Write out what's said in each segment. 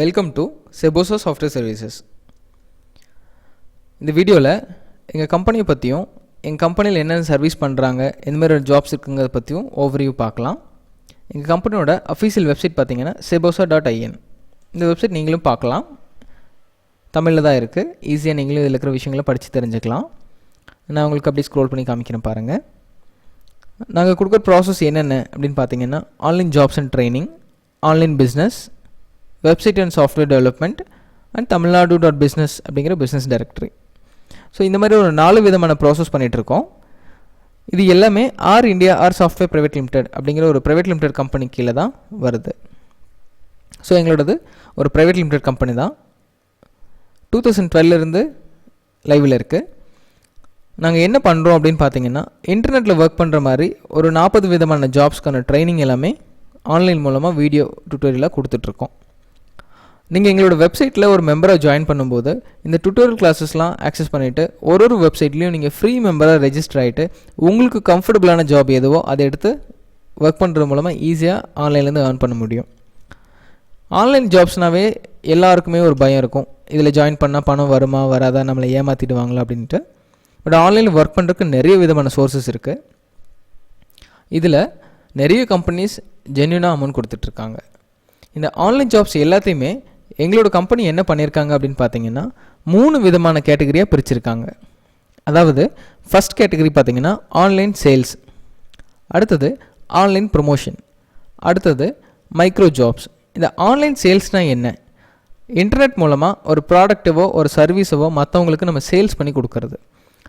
Welcome to Seboso software services இந்த வீடியோவில் எங்கள் கம்பெனியை பற்றியும் எங்கள் கம்பெனியில் என்னென்ன சர்வீஸ் பண்ணுறாங்க எந்த மாதிரி ஜாப்ஸ் இருக்குங்கிறத பற்றியும் ஓவர்வியூ பார்க்கலாம். எங்கள் கம்பெனியோட அஃபீஷியல் வெப்சைட் பார்த்தீங்கன்னா செபோசா டாட் ஐஎன் இந்த வெப்சைட் நீங்களும் பார்க்கலாம். தமிழில் தான் இருக்குது ஈஸியாக நீங்களும் இதில் இருக்கிற விஷயங்களை படித்து தெரிஞ்சுக்கலாம். நான் உங்களுக்கு அப்படியே ஸ்க்ரோல் பண்ணி காமிக்கிறேன் பாருங்கள் நாங்கள் கொடுக்குற ப்ராசஸ் என்னென்ன அப்படின்னு பார்த்தீங்கன்னா online jobs and training online business website and software development and Tamil Nadu dot business அப்படிங்கிற பிஸ்னஸ் டைரக்டரி ஸோ இந்த மாதிரி ஒரு நாலு விதமான ப்ராசஸ் பண்ணிகிட்ருக்கோம் இது எல்லாமே R India R software private limited அப்படிங்கிற ஒரு ப்ரைவேட் லிமிடெட் கம்பெனி கீழே தான் வருது. ஸோ எங்களோடது ஒரு ப்ரைவேட் லிமிடெட் கம்பெனி தான். டூ தௌசண்ட் டுவெல்லேருந்து லைவில் இருக்குது நாங்கள் என்ன பண்ணுறோம் அப்படின்னு பார்த்தீங்கன்னா இன்டர்நெட்டில் ஒர்க் பண்ணுற மாதிரி ஒரு நாற்பது விதமான ஜாப்ஸ்க்கான ட்ரைனிங் எல்லாமே ஆன்லைன் மூலமாக வீடியோ டுட்டோரியலாக கொடுத்துட்ருக்கோம் நீங்கள் எங்களோட வெப்சைட்டில் ஒரு மெம்பராக ஜாயின் பண்ணும்போது இந்த டுட்டோரியல் கிளாஸஸ்லாம் ஆக்சஸ் பண்ணிவிட்டு ஒரு ஒரு வெப்சைட்லேயும் நீங்கள் ஃப்ரீ மெம்பராக ரெஜிஸ்டர் ஆகிட்டு உங்களுக்கு கம்ஃபர்டபுளான ஜாப் எதுவோ அதை எடுத்து ஒர்க் பண்ணுறது மூலமாக ஈஸியாக ஆன்லைன்லேருந்து ஏர்ன் பண்ண முடியும். ஆன்லைன் ஜாப்ஸ்னாவே எல்லாருக்குமே ஒரு பயம் இருக்கும். இதில் ஜாயின் பண்ணால் பணம் வருமா வராதா நம்மளை ஏமாற்றிடுவாங்களா அப்படின்ட்டு. பட் ஆன்லைனில் ஒர்க் பண்ணுறதுக்கு நிறைய விதமான சோர்சஸ் இருக்குது இதில் நிறைய கம்பெனிஸ் ஜென்யூனாக அமௌண்ட் கொடுத்துட்ருக்காங்க இந்த ஆன்லைன் ஜாப்ஸ் எல்லாத்தையுமே எங்களோட கம்பெனி என்ன பண்ணியிருக்காங்க அப்படின்னு பார்த்தீங்கன்னா மூணு விதமான கேட்டகரியாக பிரிச்சிருக்காங்க. அதாவது ஃபஸ்ட் கேட்டகரி பார்த்தீங்கன்னா ஆன்லைன் சேல்ஸ் அடுத்தது ஆன்லைன் ப்ரொமோஷன் அடுத்தது மைக்ரோ ஜாப்ஸ் இந்த ஆன்லைன் சேல்ஸ்னால் என்ன? இன்டர்நெட் மூலமாக ஒரு ப்ராடக்ட்டவோ ஒரு சர்வீஸவோ மற்றவங்களுக்கு நம்ம சேல்ஸ் பண்ணி கொடுக்கறது.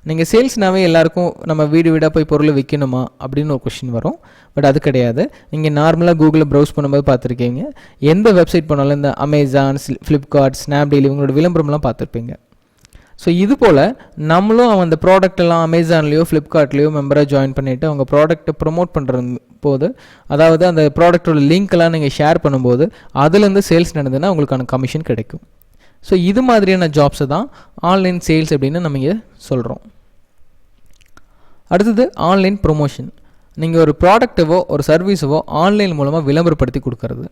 நீங்கள் சேல்ஸ்னாவே எல்லாருக்கும் நம்ம வீடு வீடாக போய் பொருள் விற்கணுமா அப்படின்னு ஒரு கொஷின் வரும். பட் அது கிடையாது. நீங்கள் நார்மலாக கூகுளில் ப்ரௌஸ் பண்ணும்போது பார்த்துருக்கீங்க. எந்த வெப்சைட் போனாலும் இந்த அமேசான் ஃப்ளிப்கார்ட் ஸ்னாப்டீல் இவங்களோட விளம்பரம்லாம் பார்த்துருப்பீங்க. ஸோ இது போல் நம்மளும் அவன் அந்த ப்ராடக்ட் எல்லாம் அமேசான்லேயோ ஃப்ளிப்கார்ட்லேயோ மெம்பராக ஜாயின் பண்ணிவிட்டு அவங்க ப்ராடக்ட்டை ப்ரொமோட் பண்ணுற போது அதாவது அந்த ப்ராடக்ட்டோட லிங்க்கெல்லாம் நீங்கள் ஷேர் பண்ணும்போது அதுலேருந்து சேல்ஸ் நடந்ததுன்னா உங்களுக்கான கமிஷன் கிடைக்கும். ஸோ இது மாதிரியான ஜாப்ஸை தான் ஆன்லைன் சேல்ஸ் அப்படின்னு நம்ம இங்கே சொல்கிறோம் அடுத்தது ஆன்லைன் ப்ரொமோஷன் நீங்கள் ஒரு ப்ராடக்ட்டவோ ஒரு சர்வீஸவோ ஆன்லைன் மூலமாக விளம்பரப்படுத்தி கொடுக்கறது.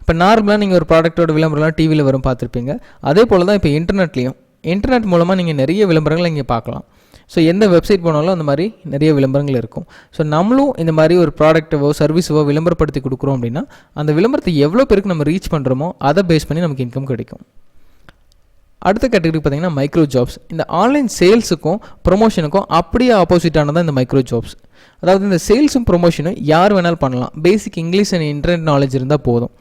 இப்போ நார்மலாக நீங்கள் ஒரு ப்ராடக்ட்டோட விளம்பரம்லாம் டிவியில் வரும் பார்த்துருப்பீங்க. அதே போல் தான் இப்போ இன்டர்நெட்லேயும் இன்டர்நெட் மூலமாக நீங்கள் நிறைய விளம்பரங்களை இங்கே பார்க்கலாம். ஸோ எந்த வெப்சைட் போனாலும் அந்த மாதிரி நிறைய விளம்பரங்கள் இருக்கும். ஸோ நம்மளும் இந்த மாதிரி ஒரு ப்ராடக்ட்டவோ சர்வீஸவோ விளம்பரப்படுத்தி கொடுக்குறோம் அப்படின்னா அந்த விளம்பரத்தை எவ்வளோ பேருக்கு நம்ம ரீச் பண்ணுறோமோ அதை பேஸ் பண்ணி நமக்கு இன்கம் கிடைக்கும். அடுத்த கேட்டகரி பார்த்தீங்கன்னா மைக்ரோ ஜாப்ஸ் இந்த ஆன்லைன் சேல்ஸுக்கும் ப்ரொமோஷனுக்கும் அப்படியே ஆப்போசிட்டானதான் இந்த மைக்ரோ ஜாப்ஸ் அதாவது இந்த சேல்ஸும் ப்ரொமோஷனும் யார் வேணாலும் பண்ணலாம். Basic English and internet knowledge இருந்தால் போதும்.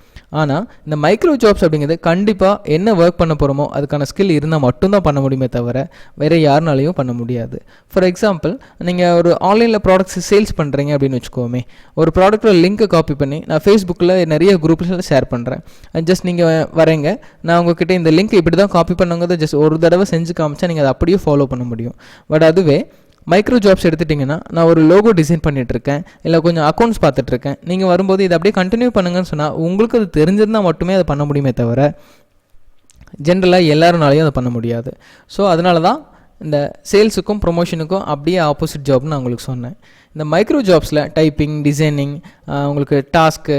ஆனால் இந்த மைக்ரோ ஜாப்ஸ் அப்படிங்கிறது கண்டிப்பாக என்ன ஒர்க் பண்ண போகிறோமோ அதுக்கான ஸ்கில் இருந்தால் மட்டும்தான் பண்ண முடியுமே தவிர வேறு யாருனாலையும் பண்ண முடியாது. ஃபார் எக்ஸாம்பிள் நீங்கள் ஒரு ஆன்லைனில் ப்ராடக்ட்ஸ் சேல்ஸ் பண்ணுறீங்க அப்படின்னு வச்சுக்கோமே ஒரு ப்ராடக்ட்டோட லிங்க்கை காப்பி பண்ணி நான் ஃபேஸ்புக்கில் நிறைய குரூப்ஸில் ஷேர் பண்ணுறேன் ஜஸ்ட் நீங்கள் வரீங்க நான் உங்ககிட்ட இந்த லிங்க் இப்படி தான் காப்பி பண்ணுங்கிறத ஜஸ்ட் ஒரு தடவை செஞ்சு காமிச்சா நீங்கள் அதை அப்படியே ஃபாலோ பண்ண முடியும். பட் அதுவே மைக்ரோ ஜாப்ஸ் எடுத்துட்டிங்கன்னா நான் ஒரு லோகோ டிசைன் பண்ணிகிட்ருக்கேன் இல்லை கொஞ்சம் அக்கௌண்ட்ஸ் பார்த்துட்ருக்கேன் நீங்கள் வரும்போது இதை அப்படியே கண்டினியூ பண்ணுங்கன்னு சொன்னால் உங்களுக்கு அது தெரிஞ்சிருந்தால் மட்டுமே அதை பண்ண முடியுமே தவிர ஜென்ரலாக எல்லாருனாலையும் அதை பண்ண முடியாது. ஸோ அதனால தான் இந்த சேல்ஸுக்கும் ப்ரொமோஷனுக்கும் அப்படியே ஆப்போசிட் ஜாப்னு நான் உங்களுக்கு சொன்னேன். இந்த மைக்ரோ ஜாப்ஸில் டைப்பிங் டிசைனிங் உங்களுக்கு டாஸ்க்கு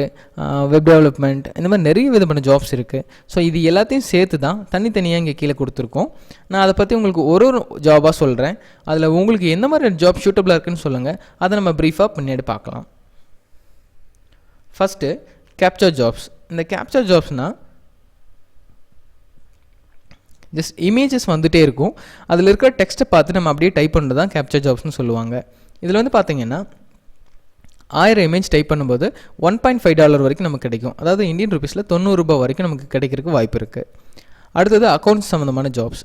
வெப் டெவலப்மெண்ட் இந்த மாதிரி நிறைய விதமான ஜாப்ஸ் இருக்குது ஸோ இது எல்லாத்தையும் சேர்த்து தான் தனித்தனியாக இங்கே கீழே கொடுத்துருக்கோம். நான் அதை பற்றி உங்களுக்கு ஒரு ஒரு ஜாபாக சொல்கிறேன் அதில் உங்களுக்கு எந்த மாதிரி ஜாப் சூட்டபிளாக இருக்குன்னு சொல்லுங்கள் அதை நம்ம ப்ரீஃபாக பின்னாடி பார்க்கலாம். ஃபஸ்ட்டு கேப்சர் ஜாப்ஸ் இந்த கேப்சர் ஜாப்ஸ்னால் ஜஸ்ட் இமேஜஸ் வந்துகிட்டே இருக்கும். அதில் இருக்கிற டெக்ஸ்ட்டை பார்த்து நம்ம அப்படியே டைப் பண்ணுறது தான் கேப்சர் ஜாப்ஸ்னு சொல்லுவாங்க. இதில் வந்து பார்த்தீங்கன்னா ஆயிரம் இமேஜ் டைப் பண்ணும்போது ஒன் பாயிண்ட் ஃபைவ் டாலர் வரைக்கும் நமக்கு கிடைக்கும். அதாவது இந்தியன் ருபீஸில் தொண்ணூறுரூபா வரைக்கும் நமக்கு கிடைக்கிறதுக்கு வாய்ப்பு இருக்குது அடுத்தது அக்கௌண்ட்ஸ் சம்மந்தமான ஜாப்ஸ்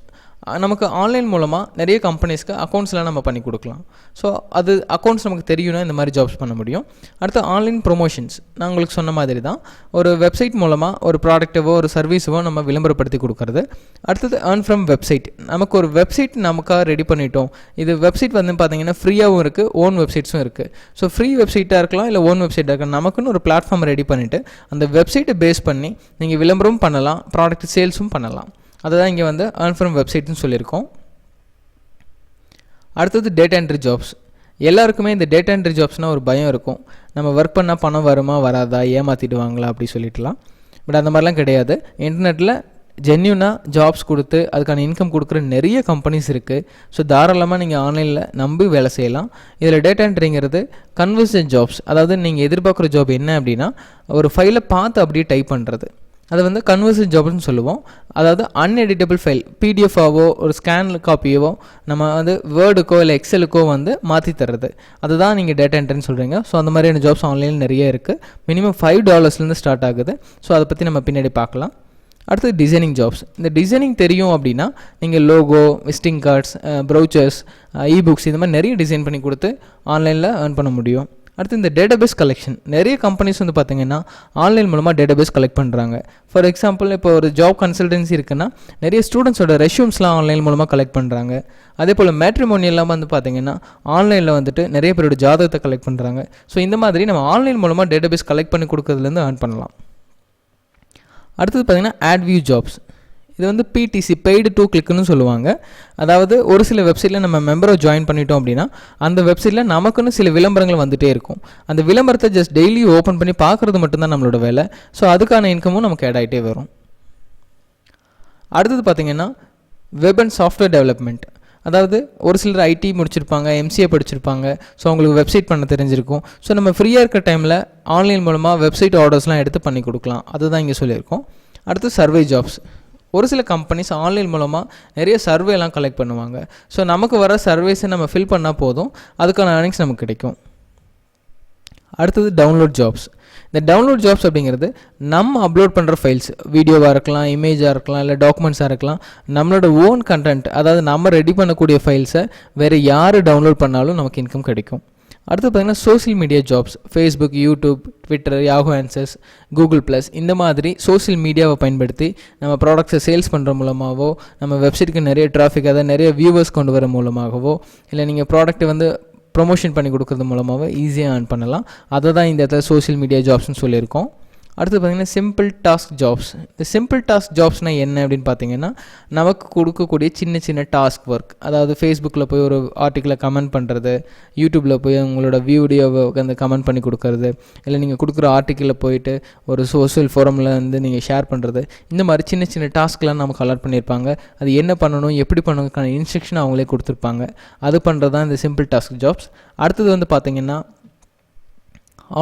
நமக்கு ஆன்லைன் மூலமாக நிறைய கம்பெனிஸ்க்கு அக்கௌண்ட்ஸ்லாம் நம்ம பண்ணி கொடுக்கலாம். ஸோ அது அக்கௌண்ட்ஸ் நமக்கு தெரியும்னா இந்த மாதிரி ஜாப்ஸ் பண்ண முடியும். அடுத்து ஆன்லைன் ப்ரொமோஷன்ஸ் நான் உங்களுக்கு சொன்ன மாதிரி தான். ஒரு வெப்சைட் மூலமாக ஒரு ப்ராடக்ட்டவோ ஒரு சர்வீஸவோ நம்ம விளம்பரப்படுத்தி கொடுக்குறது. அடுத்தது ஏர்ன் ஃப்ரம் வெப்சைட் நமக்கு ஒரு வெப்சைட் நமக்காக ரெடி பண்ணிட்டோம். இது வெப்சைட் வந்து பார்த்தீங்கன்னா ஃப்ரீயாகவும் இருக்குது ஓன் வெப்சைட்ஸும் இருக்குது ஸோ ஃப்ரீ வெப்சைட்டாக இருக்கலாம் இல்லை ஓன் வெப்சைட்டாக இருக்கலாம். நமக்குன்னு ஒரு பிளாட்ஃபார்ம் ரெடி பண்ணிவிட்டு அந்த வெப்சைட்டை பேஸ் பண்ணி நீங்கள் விளம்பரமும் பண்ணலாம் ப்ராடக்ட் சேல்ஸும் பண்ணலாம். அதை தான் இங்கே வந்து ஏர்ன் ஃப்ரம் வெப்சைட்னு சொல்லியிருக்கோம். அடுத்தது டேட்டா என்ட்ரி ஜாப்ஸ் எல்லாருக்குமே இந்த டேட்டா என்ட்ரி ஜாப்ஸ்னால் ஒரு பயம் இருக்கும். நம்ம ஒர்க் பண்ணால் பணம் வருமா வராதா ஏமாற்றிடுவாங்களா அப்படி சொல்லிட்டுலாம். பட் அந்த மாதிரிலாம் கிடையாது. இன்டர்நெட்டில் ஜென்யூனாக ஜாப்ஸ் கொடுத்து அதுக்கான இன்கம் கொடுக்குற நிறைய கம்பெனிஸ் இருக்குது ஸோ தாராளமாக நீங்கள் ஆன்லைனில் நம்பி வேலை செய்யலாம். இதில் டேட்டா என்ட்ரிங்கிறது கன்வர்சன் ஜாப்ஸ் அதாவது நீங்கள் எதிர்பார்க்குற ஜாப் என்ன அப்படின்னா ஒரு ஃபைலை பார்த்து அப்படியே டைப் பண்ணுறது அதை வந்து கன்வர்சன் ஜாப்னு சொல்லுவோம். அதாவது அன்எடிட்டபிள் ஃபைல் பிடிஎஃபாவோ ஒரு ஸ்கேன் காப்பியவோ நம்ம வந்து வேர்டுக்கோ இல்லை எக்ஸலுக்கோ வந்து மாற்றி தர்றது. அதுதான் நீங்கள் டேட்டா என்ட்ரின்னு சொல்கிறீங்க ஸோ அந்த மாதிரியான ஜாப்ஸ் ஆன்லைனில் நிறைய இருக்குது மினிமம் ஃபைவ் டாலர்ஸ்லேருந்து ஸ்டார்ட் ஆகுது. ஸோ அதை பற்றி நம்ம பின்னாடி பார்க்கலாம். அடுத்தது டிசைனிங் ஜாப்ஸ் இந்த டிசைனிங் தெரியும் அப்படின்னா நீங்கள் logo visiting cards brochures ebooks இந்த மாதிரி நிறைய டிசைன் பண்ணி கொடுத்து ஆன்லைனில் ஏர்ன் பண்ண முடியும். அடுத்து இந்த டேட்டாபேஸ் கலெக்ஷன் நிறைய கம்பெனிஸ் வந்து பார்த்தீங்கன்னா ஆன்லைன் மூலமாக டேட்டாபேஸ் கலெக்ட் பண்ணுறாங்க ஃபார் எக்ஸாம்பிள் இப்போ ஒரு ஜாப் கன்சல்டன்சி இருக்குன்னா நிறைய ஸ்டூடெண்ட்ஸோட ரெஷ்யூம்ஸ்லாம் ஆன்லைன் மூலமாக கலெக்ட் பண்ணுறாங்க அதே போல் மேட்ரிமோனியெல்லாம் வந்து பார்த்தீங்கன்னா ஆன்லைனில் வந்துட்டு நிறைய பேரோட ஜாதகத்தை கலெக்ட் பண்ணுறாங்க ஸோ இந்த மாதிரி நம்ம ஆன்லைன் மூலமாக டேட்டாபேஸ் கலெக்ட் பண்ணி கொடுக்குறதுலேருந்து ஏர்ன் பண்ணலாம். அடுத்தது பார்த்தீங்கன்னா ஆட் வியூ ஜாப்ஸ் இது வந்து பிடிசி பெய்டு டூ கிளிக்னு சொல்லுவாங்க. அதாவது ஒரு சில வெப்சைட்டில் நம்ம மெம்பரை ஜாயின் பண்ணிட்டோம் அப்படின்னா அந்த வெப்சைட்டில் நமக்குன்னு சில விளம்பரங்கள் வந்துகிட்டே இருக்கும். அந்த விளம்பரத்தை ஜஸ்ட் டெய்லி ஓப்பன் பண்ணி பார்க்குறது மட்டும்தான் நம்மளோட வேலை. ஸோ அதுக்கான இன்கமும் நமக்கு ஆட் ஆகிட்டே வரும். அடுத்தது பார்த்தீங்கன்னா வெப் அண்ட் சாஃப்ட்வேர் டெவலப்மெண்ட் அதாவது ஒரு சிலர் ஐடி முடிச்சிருப்பாங்க எம்சிஏ படிச்சிருப்பாங்க. ஸோ அவங்களுக்கு வெப்சைட் பண்ண தெரிஞ்சிருக்கும். ஸோ நம்ம ஃப்ரீயாக இருக்க டைமில் ஆன்லைன் மூலமாக வெப்சைட் ஆர்டர்ஸ்லாம் எடுத்து பண்ணி கொடுக்கலாம். அதுதான் இங்கே சொல்லியிருக்கோம். அடுத்து சர்வே ஜாப்ஸ் ஒரு சில கம்பெனிஸ் ஆன்லைன் மூலமாக நிறைய சர்வேலாம் கலெக்ட் பண்ணுவாங்க. ஸோ நமக்கு வர சர்வேஸை நம்ம ஃபில் பண்ணால் போதும். அதுக்கான ஏர்னிங்ஸ் நமக்கு கிடைக்கும். அடுத்தது டவுன்லோட் ஜாப்ஸ் இந்த டவுன்லோட் ஜாப்ஸ் அப்படிங்கிறது நம்ம அப்லோட் பண்ணுற ஃபைல்ஸ் வீடியோவாக இருக்கலாம் இமேஜாக இருக்கலாம் இல்லை டாக்குமெண்ட்ஸாக இருக்கலாம். நம்மளோட ஓன் கண்டென்ட் அதாவது நம்ம ரெடி பண்ணக்கூடிய ஃபைல்ஸை வேறு யார் டவுன்லோட் பண்ணாலும் நமக்கு இன்கம் கிடைக்கும். அடுத்து பார்த்திங்கன்னா social media jobs Facebook YouTube Twitter Yahoo answers Google plus இந்த மாதிரி சோஷியல் மீடியாவை பயன்படுத்தி நம்ம ப்ராடக்ட்ஸை சேல்ஸ் பண்ணுற மூலமாகவோ நம்ம வெப்சைட்டுக்கு நிறைய டிராஃபிக் அதாவது நிறைய வியூவர்ஸ் கொண்டு வர மூலமாகவோ இல்லை நீங்கள் ப்ராடக்ட்டை வந்து ப்ரொமோஷன் பண்ணி கொடுக்குறது மூலமாகவோ ஈஸியாக ஏர்ன் பண்ணலாம். அதை தான் இந்த இடத்துல சோஷியல் மீடியா ஜாப்ஸ்னு சொல்லியிருக்கோம். அடுத்து பார்த்திங்கன்னா சிம்பிள் டாஸ்க் ஜாப்ஸ் இந்த சிம்பிள் டாஸ்க் ஜாப்ஸ்னால் என்ன அப்படின்னு பார்த்தீங்கன்னா நமக்கு கொடுக்கக்கூடிய சின்ன சின்ன டாஸ்க் ஒர்க் அதாவது ஃபேஸ்புக்கில் போய் ஒரு ஆர்டிக்கிளை கமெண்ட் பண்ணுறது யூடியூப்பில் போய் உங்களோட வீடியோவை அந்த கமெண்ட் பண்ணி கொடுக்கறது இல்லை நீங்கள் கொடுக்குற ஆர்டிக்கிளில் போயிட்டு ஒரு சோஷியல் ஃபோரமில் வந்து நீங்கள் ஷேர் பண்ணுறது இந்த மாதிரி சின்ன சின்ன டாஸ்க்லாம் நமக்கு அலர்ட் பண்ணியிருப்பாங்க. அது என்ன பண்ணணும் எப்படி பண்ணணுக்கான இன்ஸ்ட்ரக்ஷன் அவங்களே கொடுத்துருப்பாங்க. அது பண்ணுறது தான் இந்த சிம்பிள் டாஸ்க் ஜாப்ஸ் அடுத்தது வந்து பார்த்தீங்கன்னா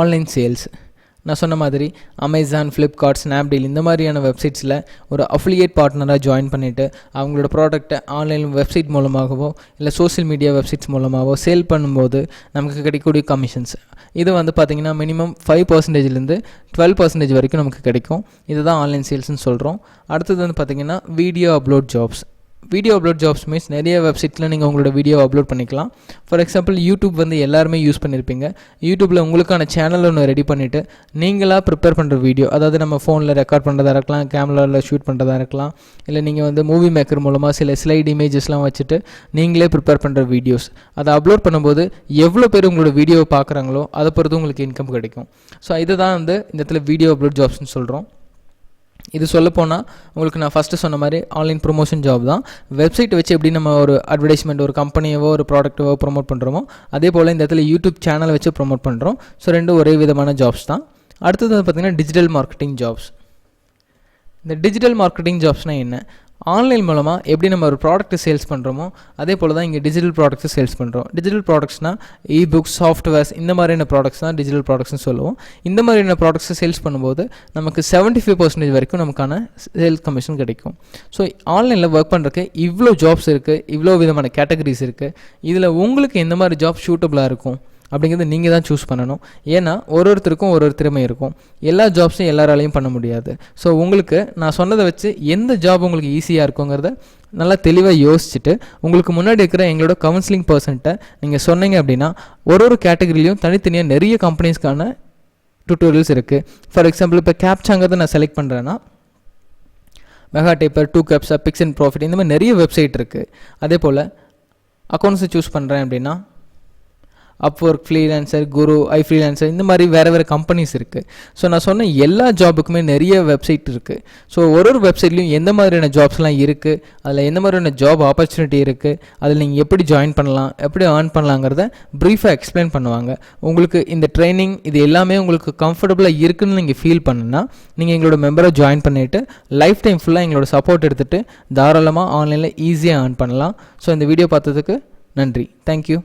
ஆன்லைன் சேல்ஸ் நான் சொன்ன மாதிரி அமேசான் ஃப்ளிப்கார்ட் ஸ்னாப்டீல் இந்த மாதிரியான வெப்சைட்ஸில் ஒரு அஃபிலியேட் பார்ட்னராக ஜாயின் பண்ணிவிட்டு அவங்களோட ப்ராடக்ட்டை ஆன்லைன் வெப்சைட் மூலமாகவோ இல்லை சோஷியல் மீடியா வெப்சைட்ஸ் மூலமாகவோ சேல் பண்ணும்போது நமக்கு கிடைக்கக்கூடிய கமிஷன்ஸ் இது வந்து பார்த்திங்கன்னா மினிமம் ஃபைவ் பர்சன்டேஜ்லேருந்து டுவெல் பர்சன்டேஜ் வரைக்கும் நமக்கு கிடைக்கும். இதுதான் ஆன்லைன் சேல்ஸ்னு சொல்கிறோம் அடுத்தது வந்து பார்த்திங்கன்னா video upload jobs video upload jobs means நிறைய வெப்சைட்டில் நீங்கள் உங்களோட வீடியோ அப்லோட் பண்ணிக்கலாம். ஃபார் எக்ஸாம்பிள் யூடியூப் வந்து எல்லாருமே யூஸ் பண்ணியிருப்பீங்க யூடியூப்பில் உங்களுக்கான சேனல் ஒன்று ரெடி பண்ணிவிட்டு நீங்களாக ப்ரிப்பேர் பண்ணுற வீடியோ அதாவது நம்ம ஃபோனில் ரெக்கார்ட் பண்ணுறதா இருக்கலாம் கேமராவில் ஷூட் பண்ணுறதா இருக்கலாம் இல்லை நீங்கள் வந்து மூவி மேக்கர் மூலமாக சில ஸ்லைட் இமேஜஸ்லாம் வச்சுட்டு நீங்களே ப்ரிப்பேர் பண்ணுற வீடியோஸ் அதை அப்லோட் பண்ணும்போது எவ்வளோ பேர் உங்களோட வீடியோவை பார்க்குறாங்களோ அதை பொறுத்து உங்களுக்கு இன்கம் கிடைக்கும். ஸோ இதுதான் வந்து இந்த இடத்துல வீடியோ அப்லோட் ஜாப்ஸ்னு சொல்கிறோம் இது சொல்லப்போனால் உங்களுக்கு நான் ஃபஸ்ட்டு சொன்ன மாதிரி ஆன்லைன் ப்ரொமோஷன் ஜாப் தான். வெப்சைட் வச்சு எப்படி நம்ம ஒரு அட்வர்டைஸ்மெண்ட் ஒரு கம்பெனியவோ ஒரு ப்ராடக்ட்டவோ ப்ரொமோட் பண்ணுறோமோ அதே போல் இந்த இடத்துல யூடியூப் சேனலை வச்சு ப்ரொமோட் பண்ணுறோம் ஸோ ரெண்டும் ஒரே விதமான ஜாப்ஸ் தான். அடுத்தது பார்த்திங்கன்னா டிஜிட்டல் மார்க்கெட்டிங் ஜாப்ஸ் இந்த டிஜிட்டல் மார்க்கெட்டிங் ஜாப்ஸ்னால் என்ன? ஆன்லைன் மூலமாக எப்படி நம்ம ஒரு ப்ராடக்ட்டை சேல்ஸ் பண்ணுறோமோ அதே போல் தான் இங்கே டிஜிட்டல் ப்ராடக்ட்ஸை சேல்ஸ் பண்ணுறோம் டிஜிட்டல் ப்ராடக்ட்ஸ்னால் இ புக்ஸ் சாஃப்ட்வேர்ஸ் இந்த மாதிரியான ப்ராடக்ட்ஸ் தான் டிஜிட்டல் ப்ராடக்ட்ஸ்னு சொல்லுவோம். இந்த மாதிரியான ப்ராடக்ட்ஸை சேல்ஸ் பண்ணும்போது நமக்கு செவன்ட்டி ஃபைவ் பர்சன்டேஜ் வரைக்கும் நமக்கான சேல்ஸ் கமிஷன் கிடைக்கும். ஸோ ஆன்லைனில் ஒர்க் பண்ணுறதுக்கு இவ்வளோ ஜாப்ஸ் இருக்குது இவ்வளோ விதமான கேட்டகரிஸ் இருக்குது இதில் உங்களுக்கு எந்த மாதிரி ஜாப் சூட்டபுளாக இருக்கும்? அப்படிங்கிறது நீங்கள் தான் சூஸ் பண்ணணும். ஏன்னா ஒரு ஒருத்தருக்கும் ஒரு ஒரு திறமை இருக்கும். எல்லா ஜாப்ஸும் எல்லாராலையும் பண்ண முடியாது. ஸோ உங்களுக்கு நான் சொன்னதை வச்சு எந்த ஜாப் உங்களுக்கு ஈஸியாக இருக்குங்கிறத நல்லா தெளிவாக யோசிச்சுட்டு உங்களுக்கு முன்னாடி இருக்கிற எங்களோட கவுன்சிலிங் பர்சன்ட்டை நீங்கள் சொன்னீங்க அப்படின்னா ஒரு ஒரு கேட்டகரிலையும் தனித்தனியாக நிறைய கம்பெனிஸ்க்கான டியூட்டோரியல்ஸ் இருக்குது ஃபார் எக்ஸாம்பிள் இப்போ கேப்சாங்கிறத நான் செலக்ட் பண்ணுறேன்னா mega typer two captcha pix and profit இந்த மாதிரி நிறைய வெப்சைட் இருக்குது அதே போல் அக்கௌண்ட்ஸை சூஸ் பண்ணுறேன் அப்படின்னா Upwork freelancer Guru I freelancer இந்த மாதிரி வேறு வேறு கம்பெனிஸ் இருக்குது ஸோ நான் சொன்ன எல்லா ஜாபுக்குமே நிறைய வெப்சைட் இருக்குது ஸோ ஒரு ஒரு வெப்சைட்லையும் எந்த மாதிரியான ஜாப்ஸ்லாம் இருக்குது அதில் எந்த மாதிரியான ஜாப் ஆப்பர்ச்சுனிட்டி இருக்குது அதில் நீங்கள் எப்படி ஜாயின் பண்ணலாம் எப்படி ஏர்ன் பண்ணலாங்கிறத ப்ரீஃபாக எக்ஸ்பிளைன் பண்ணுவாங்க. உங்களுக்கு இந்த ட்ரைனிங் இது எல்லாமே உங்களுக்கு கம்ஃபர்டபுளாக இருக்குன்னு நீங்கள் ஃபீல் பண்ணுன்னா நீங்கள் எங்களோட மெம்பரை ஜாயின் பண்ணிவிட்டு லைஃப் டைம் ஃபுல்லாக எங்களோட சப்போர்ட் எடுத்துகிட்டு தாராளமாக ஆன்லைனில் ஈஸியாக ஏர்ன் பண்ணலாம். ஸோ இந்த வீடியோ பார்த்ததுக்கு நன்றி. தேங்க்யூ